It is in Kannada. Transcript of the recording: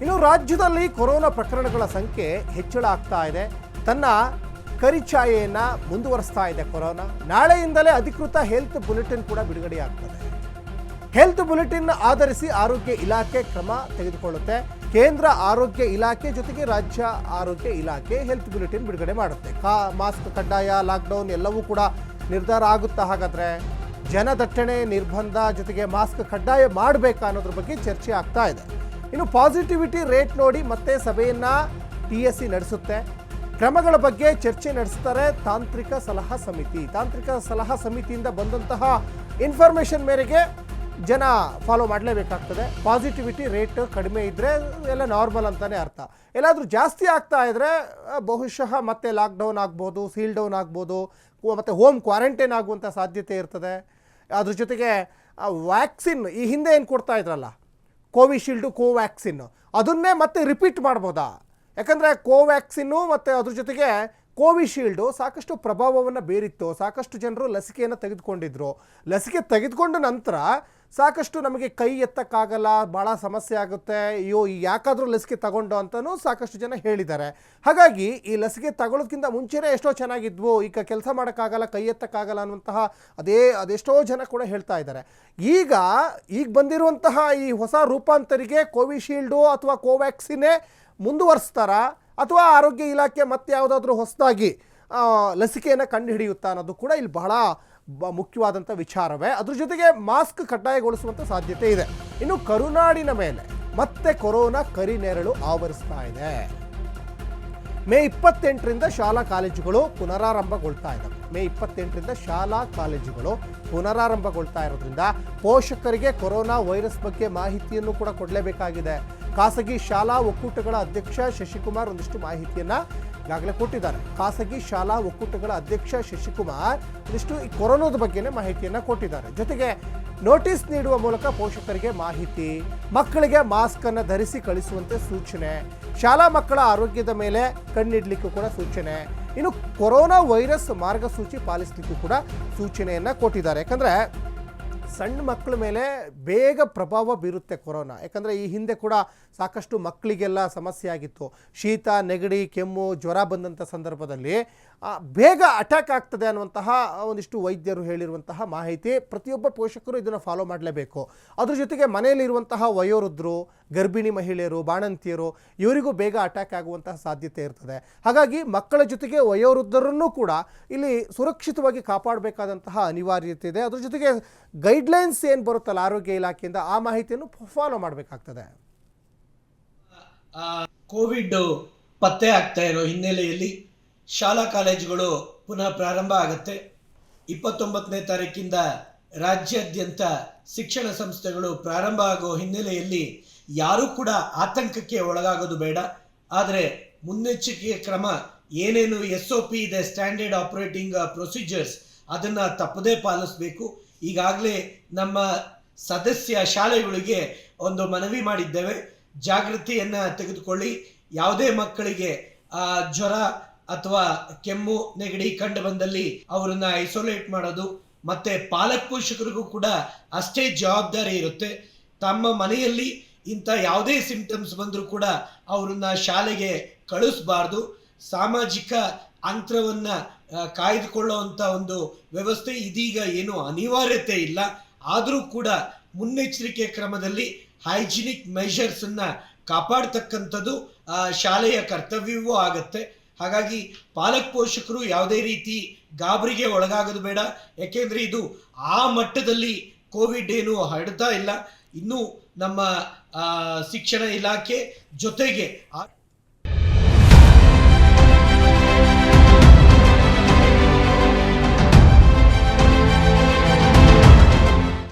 ಇನ್ನು ರಾಜ್ಯದಲ್ಲಿ ಕೊರೋನಾ ಪ್ರಕರಣಗಳ ಸಂಖ್ಯೆ ಹೆಚ್ಚಳ ಆಗ್ತಾ ಇದೆ. ತನ್ನ ಕರಿಛಾಯೆಯನ್ನು ಮುಂದುವರಿಸ್ತಾ ಇದೆ ಕೊರೋನಾ. ನಾಳೆಯಿಂದಲೇ ಅಧಿಕೃತ ಹೆಲ್ತ್ ಬುಲೆಟಿನ್ ಕೂಡ ಬಿಡುಗಡೆಯಾಗ್ತದೆ ಹೆಲ್ತ್ ಬುಲೆಟಿನ್ ಆಧರಿಸಿ ಆರೋಗ್ಯ ಇಲಾಖೆ ಕ್ರಮ ತೆಗೆದುಕೊಳ್ಳುತ್ತೆ. ಕೇಂದ್ರ ಆರೋಗ್ಯ ಇಲಾಖೆ ಜೊತೆಗೆ ರಾಜ್ಯ ಆರೋಗ್ಯ ಇಲಾಖೆ ಹೆಲ್ತ್ ಬುಲೆಟಿನ್ ಬಿಡುಗಡೆ ಮಾಡುತ್ತೆ. ಕಾ, ಮಾಸ್ಕ್, ಕಡ್ಡಾಯ, ಲಾಕ್ಡೌನ್ ಎಲ್ಲವೂ ಕೂಡ ನಿರ್ಧಾರ ಆಗುತ್ತಾ ಹಾಗಾದರೆ? ಜನದಟ್ಟಣೆ, ನಿರ್ಬಂಧ ಜೊತೆಗೆ ಮಾಸ್ಕ್, ಕಡ್ಡಾಯ ಮಾಡಬೇಕಾ ಅನ್ನೋದ್ರ ಬಗ್ಗೆ ಚರ್ಚೆ ಆಗ್ತಾ ಇದೆ. ಇನ್ನು ಪಾಸಿಟಿವಿಟಿ ರೇಟ್ ನೋಡಿ ಮತ್ತೆ ಸಭೆಯನ್ನ ಟಿ ಎಸ್ ಸಿ ನಡೆಸುತ್ತೆ. ಕ್ರಮಗಳ ಬಗ್ಗೆ ಚರ್ಚೆ ನಡೆಸ್ತಾರೆ ತಾಂತ್ರಿಕ ಸಲಹಾ ಸಮಿತಿ. ತಾಂತ್ರಿಕ ಸಲಹಾ ಸಮಿತಿಯಿಂದ ಬಂದಂತಹ ಇನ್ಫಾರ್ಮೇಷನ್ ಮೇರೆಗೆ ಜನ ಫಾಲೋ ಮಾಡಲೇಬೇಕಾಗ್ತದೆ. ಪಾಸಿಟಿವಿಟಿ ರೇಟ್ ಕಡಿಮೆ ಇದ್ದರೆ ಎಲ್ಲ ನಾರ್ಮಲ್ ಅಂತಲೇ ಅರ್ಥ. ಎಲ್ಲಾದರೂ ಜಾಸ್ತಿ ಆಗ್ತಾ ಇದ್ದರೆ ಬಹುಶಃ ಮತ್ತೆ ಲಾಕ್ಡೌನ್ ಆಗ್ಬೋದು ಸೀಲ್ ಡೌನ್ ಆಗ್ಬೋದು ಮತ್ತು ಹೋಮ್ ಕ್ವಾರಂಟೈನ್ ಆಗುವಂಥ ಸಾಧ್ಯತೆ ಇರ್ತದೆ. ಅದ್ರ ಜೊತೆಗೆ ವ್ಯಾಕ್ಸಿನ್ ಈ ಹಿಂದೆ ಏನು ಕೊಡ್ತಾ ಇದ್ರಲ್ಲ ಕೋವಿಶೀಲ್ಡು ಕೋವ್ಯಾಕ್ಸಿನ್ ಅದನ್ನೇ ಮತ್ತೆ ರಿಪೀಟ್ ಮಾಡ್ಬೋದಾ? ಯಾಕಂದರೆ ಕೋವ್ಯಾಕ್ಸಿನ್ನು ಮತ್ತು ಅದ್ರ ಜೊತೆಗೆ ಕೋವಿಶೀಲ್ಡು ಸಾಕಷ್ಟು ಪ್ರಭಾವವನ್ನು ಬೀರಿತ್ತು, ಸಾಕಷ್ಟು ಜನರು ಲಸಿಕೆಯನ್ನು ತೆಗೆದುಕೊಂಡಿದ್ರು. ಲಸಿಕೆ ತೆಗೆದುಕೊಂಡ ನಂತರ ಸಾಕಷ್ಟು ನಮಗೆ ಕೈ ಎತ್ತಕ್ಕಾಗಲ್ಲ ಭಾಳ ಸಮಸ್ಯೆ ಆಗುತ್ತೆ, ಅಯ್ಯೋ ಯಾಕಾದರೂ ಲಸಿಕೆ ತಗೊಂಡು ಅಂತಲೂ ಸಾಕಷ್ಟು ಜನ ಹೇಳಿದ್ದಾರೆ. ಹಾಗಾಗಿ ಈ ಲಸಿಕೆ ತಗೊಳ್ಳೋದಕ್ಕಿಂತ ಮುಂಚೆನೇ ಎಷ್ಟೋ ಚೆನ್ನಾಗಿದ್ವು, ಈಗ ಕೆಲಸ ಮಾಡೋಕ್ಕಾಗಲ್ಲ, ಕೈ ಎತ್ತಕ್ಕಾಗಲ್ಲ ಅನ್ನುವಂತಹ ಅದೇ, ಅದೆಷ್ಟೋ ಜನ ಕೂಡ ಹೇಳ್ತಾ ಇದ್ದಾರೆ. ಈಗ ಈಗ ಬಂದಿರುವಂತಹ ಈ ಹೊಸ ರೂಪಾಂತರಿಗೆ ಕೋವಿಶೀಲ್ಡು ಅಥವಾ ಕೋವ್ಯಾಕ್ಸಿನೇ ಮುಂದುವರಿಸ್ತಾರಾ? ಅಥವಾ ಆರೋಗ್ಯ ಇಲಾಖೆ ಮತ್ತೆ ಯಾವುದಾದ್ರೂ ಹೊಸದಾಗಿ ಲಸಿಕೆಯನ್ನು ಕಂಡುಹಿಡಿಯುತ್ತಾ ಅನ್ನೋದು ಕೂಡ ಇಲ್ಲಿ ಬಹಳ ಬ ಮುಖ್ಯವಾದಂಥ ವಿಚಾರವೇ. ಅದ್ರ ಜೊತೆಗೆ ಮಾಸ್ಕ್ ಕಡ್ಡಾಯಗೊಳಿಸುವಂಥ ಸಾಧ್ಯತೆ ಇದೆ. ಇನ್ನು ಕರುನಾಡಿನ ಮೇಲೆ ಮತ್ತೆ ಕೊರೋನಾ ಕರಿನೆರಳು ಆವರಿಸ್ತಾ ಇದೆ. ಮೇ ಇಪ್ಪತ್ತೆಂಟರಿಂದ ಶಾಲಾ ಕಾಲೇಜುಗಳು ಪುನರಾರಂಭಗೊಳ್ತಾ ಇದ್ದಾವೆ. ಮೇ ಇಪ್ಪತ್ತೆಂಟರಿಂದ ಶಾಲಾ ಕಾಲೇಜುಗಳು ಪುನರಾರಂಭಗೊಳ್ತಾ ಇರೋದ್ರಿಂದ ಪೋಷಕರಿಗೆ ಕೊರೋನಾ ವೈರಸ್ ಬಗ್ಗೆ ಮಾಹಿತಿಯನ್ನು ಕೂಡ ಕೊಡಲೇಬೇಕಾಗಿದೆ. ಖಾಸಗಿ ಶಾಲಾ ಒಕ್ಕೂಟಗಳ ಅಧ್ಯಕ್ಷ ಶಶಿಕುಮಾರ್ ಒಂದಿಷ್ಟು ಮಾಹಿತಿಯನ್ನ ಈಗಾಗಲೇ ಕೊಟ್ಟಿದ್ದಾರೆ. ಖಾಸಗಿ ಶಾಲಾ ಒಕ್ಕೂಟಗಳ ಅಧ್ಯಕ್ಷ ಶಶಿಕುಮಾರ್ ಒಂದಿಷ್ಟು ಈ ಕೊರೋನಾದ ಬಗ್ಗೆನೇ ಮಾಹಿತಿಯನ್ನ ಕೊಟ್ಟಿದ್ದಾರೆ. ಜೊತೆಗೆ ನೋಟಿಸ್ ನೀಡುವ ಮೂಲಕ ಪೋಷಕರಿಗೆ ಮಾಹಿತಿ, ಮಕ್ಕಳಿಗೆ ಮಾಸ್ಕ್ ಅನ್ನು ಧರಿಸಿ ಕಳಿಸುವಂತೆ ಸೂಚನೆ, ಶಾಲಾ ಮಕ್ಕಳ ಆರೋಗ್ಯದ ಮೇಲೆ ಕಣ್ಣಿಡ್ಲಿಕ್ಕೂ ಕೂಡ ಸೂಚನೆ, ಇನ್ನು ಕೊರೋನಾ ವೈರಸ್ ಮಾರ್ಗಸೂಚಿ ಪಾಲಿಸಲಿಕ್ಕೂ ಕೂಡ ಸೂಚನೆಯನ್ನ ಕೊಟ್ಟಿದ್ದಾರೆ. ಯಾಕಂದ್ರೆ ಸಣ್ಣ ಮಕ್ಕಳ ಮೇಲೆ ಬೇಗ ಪ್ರಭಾವ ಬೀರುತ್ತೆ ಕೊರೋನಾ. ಯಾಕಂದರೆ ಈ ಹಿಂದೆ ಕೂಡ ಸಾಕಷ್ಟು ಮಕ್ಕಳಿಗೆಲ್ಲ ಸಮಸ್ಯೆ ಆಗಿತ್ತು. ಶೀತ, ನೆಗಡಿ, ಕೆಮ್ಮು, ಜ್ವರ ಬಂದಂಥ ಸಂದರ್ಭದಲ್ಲಿ ಬೇಗ ಅಟ್ಯಾಕ್ ಆಗ್ತದೆ ಅನ್ನುವಂತಹ ಒಂದಿಷ್ಟು ವೈದ್ಯರು ಹೇಳಿರುವಂತಹ ಮಾಹಿತಿ ಪ್ರತಿಯೊಬ್ಬ ಪೋಷಕರು ಇದನ್ನು ಫಾಲೋ ಮಾಡಲೇಬೇಕು. ಅದ್ರ ಜೊತೆಗೆ ಮನೆಯಲ್ಲಿರುವಂತಹ ವಯೋವೃದ್ಧರು, ಗರ್ಭಿಣಿ ಮಹಿಳೆಯರು, ಬಾಣಂತಿಯರು, ಇವರಿಗೂ ಬೇಗ ಅಟ್ಯಾಕ್ ಆಗುವಂತಹ ಸಾಧ್ಯತೆ ಇರ್ತದೆ. ಹಾಗಾಗಿ ಮಕ್ಕಳ ಜೊತೆಗೆ ವಯೋವೃದ್ಧರನ್ನು ಕೂಡ ಇಲ್ಲಿ ಸುರಕ್ಷಿತವಾಗಿ ಕಾಪಾಡಬೇಕಾದಂತಹ ಅನಿವಾರ್ಯತೆ ಇದೆ. ಅದ್ರ ಜೊತೆಗೆ ಗೈಡ್ಲೈನ್ಸ್ ಏನು ಬರುತ್ತಲ್ಲ ಆರೋಗ್ಯ ಇಲಾಖೆಯಿಂದ ಆ ಮಾಹಿತಿಯನ್ನು ಫಾಲೋ ಮಾಡಬೇಕಾಗ್ತದೆ. ಕೋವಿಡ್ ಪತ್ತೆ ಆಗ್ತಾ ಇರೋ ಹಿನ್ನೆಲೆಯಲ್ಲಿ ಶಾಲಾ ಕಾಲೇಜುಗಳು ಪುನಃ ಪ್ರಾರಂಭ ಆಗುತ್ತೆ. ಇಪ್ಪತ್ತೊಂಬತ್ತನೇ ತಾರೀಕಿಂದ ರಾಜ್ಯಾದ್ಯಂತ ಶಿಕ್ಷಣ ಸಂಸ್ಥೆಗಳು ಪ್ರಾರಂಭ ಆಗೋ ಹಿನ್ನೆಲೆಯಲ್ಲಿ ಯಾರೂ ಕೂಡ ಆತಂಕಕ್ಕೆ ಒಳಗಾಗೋದು ಬೇಡ. ಆದರೆ ಮುನ್ನೆಚ್ಚರಿಕೆ ಕ್ರಮ ಏನೇನು ಎಸ್ ಒ ಪಿ ಇದೆ, ಸ್ಟ್ಯಾಂಡರ್ಡ್ ಆಪರೇಟಿಂಗ್ ಪ್ರೊಸೀಜರ್ಸ್, ಅದನ್ನು ತಪ್ಪದೇ ಪಾಲಿಸಬೇಕು. ಈಗಾಗಲೇ ನಮ್ಮ ಸದಸ್ಯ ಶಾಲೆಗಳಿಗೆ ಒಂದು ಮನವಿ ಮಾಡಿದ್ದೇವೆ. ಜಾಗೃತಿಯನ್ನು ತೆಗೆದುಕೊಳ್ಳಿ. ಯಾವುದೇ ಮಕ್ಕಳಿಗೆ ಜ್ವರ ಅಥವಾ ಕೆಮ್ಮು, ನೆಗಡಿ ಕಂಡು ಬಂದಲ್ಲಿ ಅವರನ್ನ ಐಸೋಲೇಟ್ ಮಾಡೋದು. ಮತ್ತೆ ಪಾಲಕ ಪೋಷಕರಿಗೂ ಕೂಡ ಅಷ್ಟೇ ಜವಾಬ್ದಾರಿ ಇರುತ್ತೆ. ತಮ್ಮ ಮನೆಯಲ್ಲಿ ಇಂಥ ಯಾವುದೇ ಸಿಂಪ್ಟಮ್ಸ್ ಬಂದರೂ ಕೂಡ ಅವರನ್ನ ಶಾಲೆಗೆ ಕಳಿಸಬಾರ್ದು. ಸಾಮಾಜಿಕ ಅಂತರವನ್ನ ಕಾಯ್ದುಕೊಳ್ಳುವಂಥ ಒಂದು ವ್ಯವಸ್ಥೆ ಇದೀಗ ಏನು ಅನಿವಾರ್ಯತೆ ಇಲ್ಲ. ಆದರೂ ಕೂಡ ಮುನ್ನೆಚ್ಚರಿಕೆ ಕ್ರಮದಲ್ಲಿ ಹೈಜಿನಿಕ್ ಮೆಷರ್ಸನ್ನು ಕಾಪಾಡ್ತಕ್ಕಂಥದ್ದು ಶಾಲೆಯ ಕರ್ತವ್ಯವೂ ಆಗತ್ತೆ. ಹಾಗಾಗಿ ಪಾಲಕ ಪೋಷಕರು ಯಾವುದೇ ರೀತಿ ಗಾಬರಿಗೆ ಒಳಗಾಗೋದು ಬೇಡ. ಯಾಕೆಂದರೆ ಇದು ಆ ಮಟ್ಟದಲ್ಲಿ ಕೋವಿಡ್ ಏನು ಹರಡ್ತಾ ಇಲ್ಲ. ಇನ್ನು ನಮ್ಮ ಶಿಕ್ಷಣ ಇಲಾಖೆ ಜೊತೆಗೆ